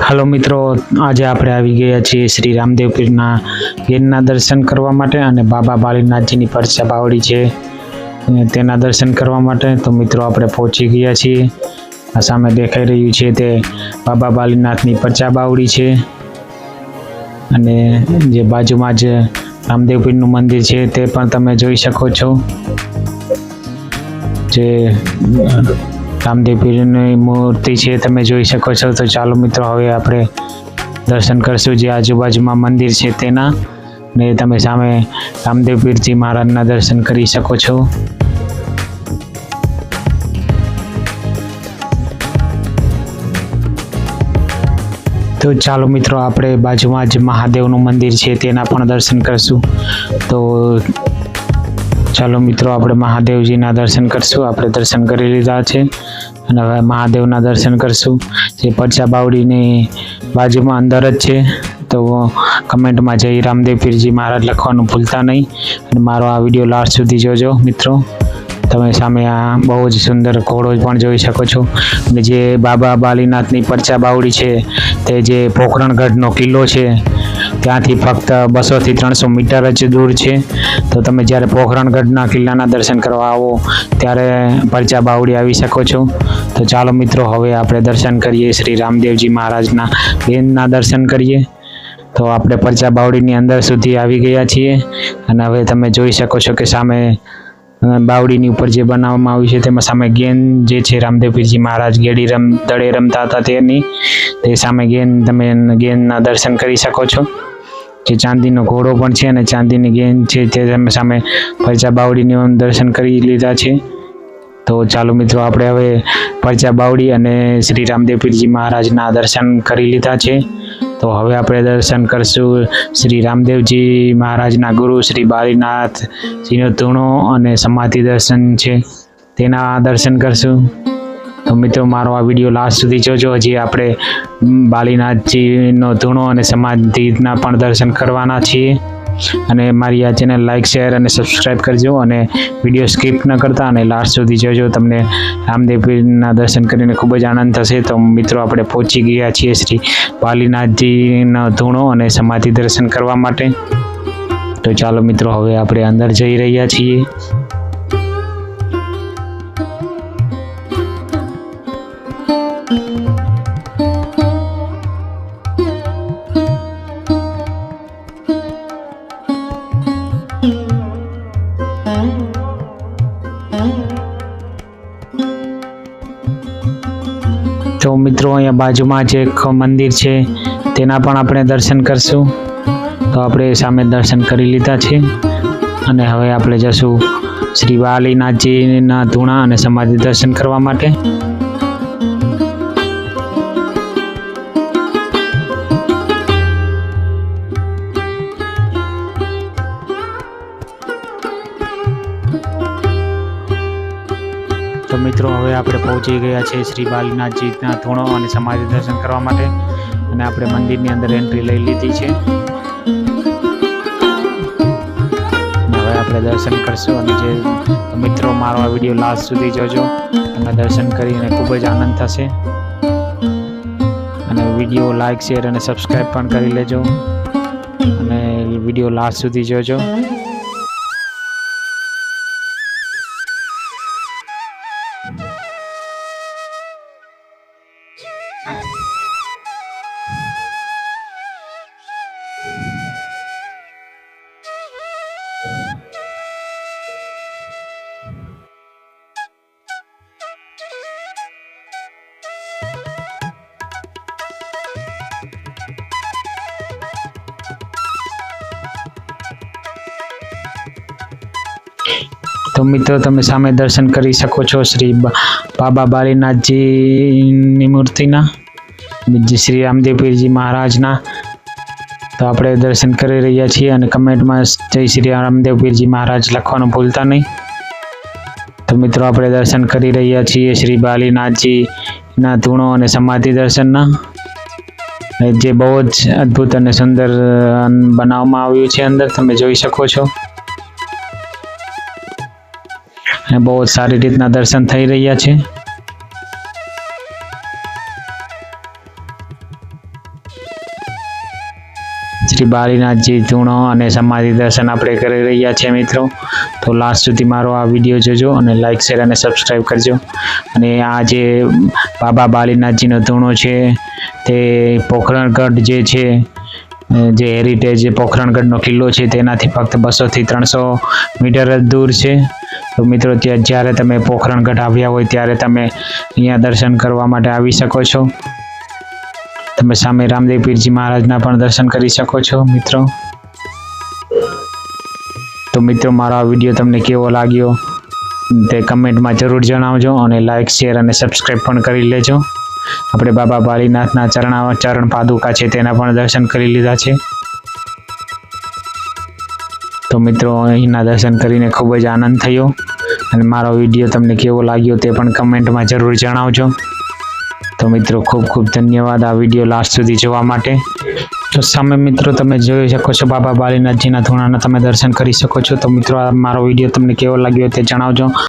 હાલો મિત્રો, આજે આપણે આવી ગયા છીએ શ્રી રામદેવપીરના ગીરના દર્શન કરવા માટે અને બાબા બાલીનાથજીની પરચા બાવડી છે. તેના દર્શન કરવા માટે તો મિત્રો આપણે પહોંચી ગયા છીએ. આ સામે દેખાઈ રહ્યું છે તે બાબા બાલીનાથની પરચા બાવડી છે. અને જે બાજુમાં જ રામદેવપીરનું મંદિર છે તે પણ તમે જોઈ શકો છો. જે રામદેવ પીરની મૂર્તિ છે, તમે જોઈ શકો છો. તો ચાલો મિત્રો, હવે આપણે દર્શન કરશું. જે આજુબાજુમાં મંદિર છે તેના. ને તમે સામે રામદેવ પીરજી મહારાજના દર્શન કરી શકો છો. તો ચાલો મિત્રો, આપણે બાજુમાં જ મહાદેવનું મંદિર છે, તેના પણ દર્શન કરશું. તો ચાલો મિત્રો, આપણે મહાદેવજીના દર્શન કરશું. આપણે દર્શન કરી લીધા છે અને હવે મહાદેવના દર્શન કરશું. જે પરચા બાવડીની બાજુમાં અંદર જ છે. તો કમેન્ટમાં જય રામદેવ પીરજી મહારાજ લખવાનું ભૂલતા નહીં. અને મારો આ વીડિયો લાસ્ટ સુધી જોજો મિત્રો. તમે સામે આ બહુ જ સુંદર ઘોડો પણ જોઈ શકો છો. અને જે બાબા બાલીનાથની પરચા બાવડી છે, તે જે પોખરણગઢનો કિલ્લો છે, ત્યાંથી ફક્ત બસોથી ત્રણસો મીટર જ દૂર છે. તો તમે જ્યારે પોખરણગઢના કિલ્લાના દર્શન કરવા આવો, ત્યારે પરચા બાવડી આવી શકો છો. તો ચાલો મિત્રો, હવે આપણે દર્શન કરીએ શ્રી રામદેવજી મહારાજના બેનના દર્શન કરીએ. તો આપણે પરચા બાવડીની અંદર સુધી આવી ગયા છીએ. અને હવે તમે જોઈ શકો છો કે સામે બાવડીની ઉપર જે બનાવવામાં આવ્યું છે, તેમાં સામે ગેન જે છે, રામદેવપીરજી મહારાજ ગેડી રમ દળે રમતા હતા તેની. તે સામે ગેન, તમે ગેનના દર્શન કરી શકો છો. જે ચાંદીનો ઘોડો પણ છે અને ચાંદીની ગેન છે, તે તમે સામે પરચા બાવડીની દર્શન કરી લીધા છે. તો ચાલો મિત્રો, આપણે હવે પરચા બાવડી અને શ્રી રામદેવ પીરજી મહારાજના દર્શન કરી લીધા છે. તો હવે આપણે દર્શન કરશું શ્રી રામદેવજી મહારાજના ગુરુ, શ્રી બાલીનાથજીનો ધૂણો અને સમાધિ દર્શન છે. તેના દર્શન કરશું. તો મિત્રો, મારો આ વીડિયો લાસ્ટ સુધી જોજો. હજી આપણે બાલીનાથજીનો ધૂણો અને સમાધિના પણ દર્શન કરવાના છીએ. અને મારી આ ચેનલ લાઇક શેર અને સબસ્ક્રાઈબ કરજો અને વીડિયો સ્કીપ ન કરતા અને લાસ્ટ સુધી જોજો. તમને રામદેવપીરના દર્શન કરીને ખૂબ જ આનંદ થશે. તો મિત્રો, આપણે પહોંચી ગયા છીએ શ્રી બાલીનાથજીનો ધૂણો અને સમાધિ દર્શન કરવા માટે. તો ચાલો મિત્રો, હવે આપણે અંદર જઈ રહ્યા છીએ. મિત્રો, અહીંયા બાજુમાં જે એક મંદિર છે, તેના પણ આપણે દર્શન કરશું. તો આપણે સામે દર્શન કરી લીધા છે. અને હવે આપણે જશું શ્રી વાલીનાથજીના ધૂણા અને સમાધિ દર્શન કરવા માટે. હવે આપણે પહોંચી ગયા છે શ્રી બાલનાથજીના ધૂણો અને સમાધિ દર્શન કરવા માટે. અને આપણે મંદિરની અંદર એન્ટ્રી લઈ લીધી છે. હવે આપણે દર્શન કરશું. અને જે મિત્રો મારો આ વીડિયો લાસ્ટ સુધી જોજો. અને દર્શન કરીને ખૂબ જ આનંદ થશે. અને વીડિયો લાઈક શેર અને સબસ્ક્રાઈબ પણ કરી લેજો. અને વીડિયો લાસ્ટ સુધી જોજો. તો મિત્રો, તમે સામે દર્શન કરી શકો છો શ્રી બાબા બાલીનાથજીની મૂર્તિના, બીજી શ્રી રામદેવપીરજી મહારાજના. તો આપણે દર્શન કરી રહ્યા છીએ અને કમેન્ટમાં જય શ્રી રામદેવ પીરજી મહારાજ લખવાનું ભૂલતા નહીં. તો મિત્રો, આપણે દર્શન કરી રહ્યા છીએ શ્રી બાલીનાથજીના ધૂણો અને સમાધિ દર્શનના. જે બહુ જ અદ્ભુત અને સુંદર બનાવવામાં આવ્યું છે અંદર, તમે જોઈ શકો છો. અને બહુ જ સારી રીતના દર્શન થઈ રહ્યા છે. શ્રી બાળીનાથજી ધૂણો અને સમાધિ દર્શન આપણે કરી રહ્યા છીએ મિત્રો. તો લાસ્ટ સુધી મારો આ વીડિયો જોજો અને લાઇક શેર અને સબસ્ક્રાઈબ કરજો. અને આ જે બાબા બાળીનાથજીનો ધૂણો છે, તે પોખરણગઢ જે છે, જે હેરિટેજ પોખરણગઢનો કિલ્લો છે, તેનાથી ફક્ત બસોથી ત્રણસો મીટર જ દૂર છે. તો મિત્રો, ત્યાં જ્યારે તમે પોખરણગઢ આવ્યા હોય, ત્યારે તમે અહીંયા દર્શન કરવા માટે આવી શકો છો. તમે સામે રામદેવ પીરજી મહારાજના પણ દર્શન કરી શકો છો, મિત્રો. તો મિત્રો, મારો આ વીડિયો તમને કેવો લાગ્યો, તે કમેન્ટમાં જરૂર જણાવજો અને લાઇક શેર અને સબસ્ક્રાઈબ પણ કરી લેજો. આપણે બાબા બાળીનાથના ચરણા ચરણ પાદુકા છે, તેના પણ દર્શન કરી લીધા છે. તો મિત્રો, અહીંના દર્શન કરીને ખૂબ જ આનંદ થયો. અને મારો વીડિયો તમને કેવો લાગ્યો તે પણ કમેન્ટમાં જરૂર જણાવજો. તો મિત્રો, ખૂબ ખૂબ ધન્યવાદ આ વીડિયો લાસ્ટ સુધી જોવા માટે. તો સામે મિત્રો, તમે જોઈ શકો છો બાબા બાલીનાથજીના ધૂણાના તમે દર્શન કરી શકો છો. તો મિત્રો મારો વીડિયો તમને કેવો લાગ્યો તે જણાવજો.